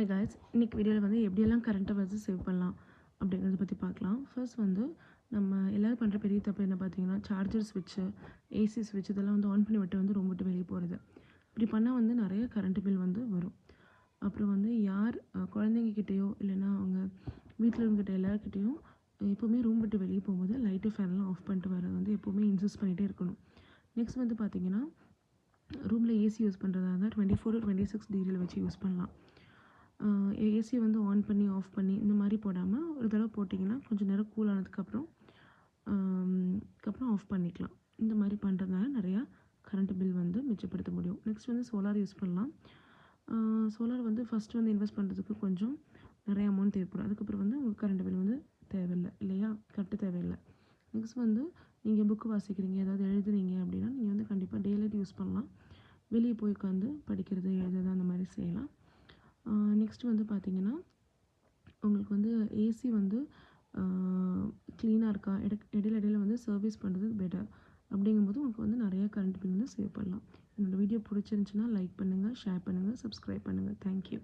Hi guys இன்னைக்கு வீடியோவில் வந்து எப்படியெல்லாம் கரண்ட்டை வந்து சேவ் பண்ணலாம் அப்படிங்கிறத பற்றி பார்க்கலாம். ஃபர்ஸ்ட் வந்து நம்ம எல்லோரும் பண்ணுற பெரிய தப்பு என்ன பார்த்தீங்கன்னா சார்ஜர் ஸ்விட்ச்சு ஏசி ஸ்விட்ச் இதெல்லாம் வந்து ஆன் பண்ணி விட்டு வந்து ரொம்ப விட்டு வெளியே போகிறது இப்படி பண்ணால் வந்து நிறைய கரண்ட் பில் வந்து வரும். அப்புறம் வந்து யார் குழந்தைங்கக்கிட்டேயோ இல்லைன்னா அவங்க வீட்டில் இருக்கிட்ட எல்லாருக்கிட்டேயும் எப்போவுமே ரூம் விட்டு வெளியே போகும்போது லைட்டு ஃபேன்லாம் ஆஃப் பண்ணிட்டு வர வந்து எப்போவுமே இன்சிஸ்ட் பண்ணிகிட்டே இருக்கணும். நெக்ஸ்ட் வந்து பார்த்திங்கன்னா ரூமில் ஏசி யூஸ் பண்ணுறதா இருந்தால் டுவெண்ட்டி ஃபோர் டுவெண்ட்டி சிக்ஸ் டிகிரியில் வச்சு யூஸ் பண்ணலாம். ஏசி வந்து ஆன் பண்ணி ஆஃப் பண்ணி இந்த மாதிரி போடாமல் ஒரு தடவை போட்டிங்கன்னா கொஞ்சம் நேரம் கூல் ஆனதுக்கப்புறம் அதுக்கப்புறம் ஆஃப் பண்ணிக்கலாம். இந்த மாதிரி பண்ணுறதுனால நிறையா கரண்ட் பில் வந்து மிச்சப்படுத்த முடியும். நெக்ஸ்ட் வந்து சோலார் யூஸ் பண்ணலாம். சோலார் வந்து ஃபஸ்ட்டு வந்து இன்வெஸ்ட் பண்ணுறதுக்கு கொஞ்சம் நிறைய அமௌண்ட் தேவைப்படும். அதுக்கப்புறம் வந்து உங்களுக்கு கரண்ட் பில் வந்து தேவையில்லை இல்லையா? கட்ட தேவையில்லை. நெக்ஸ்ட் வந்து நீங்கள் புக்கு வாசிக்கிறீங்க ஏதாவது எழுதுறீங்க அப்படின்னா நீங்கள் வந்து கண்டிப்பாக டேலைட் யூஸ் பண்ணலாம். வெளியே போய் உட்காந்து படிக்கிறது எழுதுறது அந்த மாதிரி செய்யலாம். நெக்ஸ்ட் வந்து பார்த்திங்கன்னா உங்களுக்கு வந்து ஏசி வந்து க்ளீனாக இருக்கா? இட இடையில இடையில வந்து சர்வீஸ் பண்ணுறது பெட்டர் அப்படிங்கும்போது உங்களுக்கு வந்து நிறையா கரண்ட் பில் வந்து சேவ் பண்ணலாம். என்னோடய வீடியோ பிடிச்சிருந்துச்சின்னா லைக் பண்ணுங்கள் ஷேர் பண்ணுங்கள் சப்ஸ்கிரைப் பண்ணுங்கள் தேங்க்யூ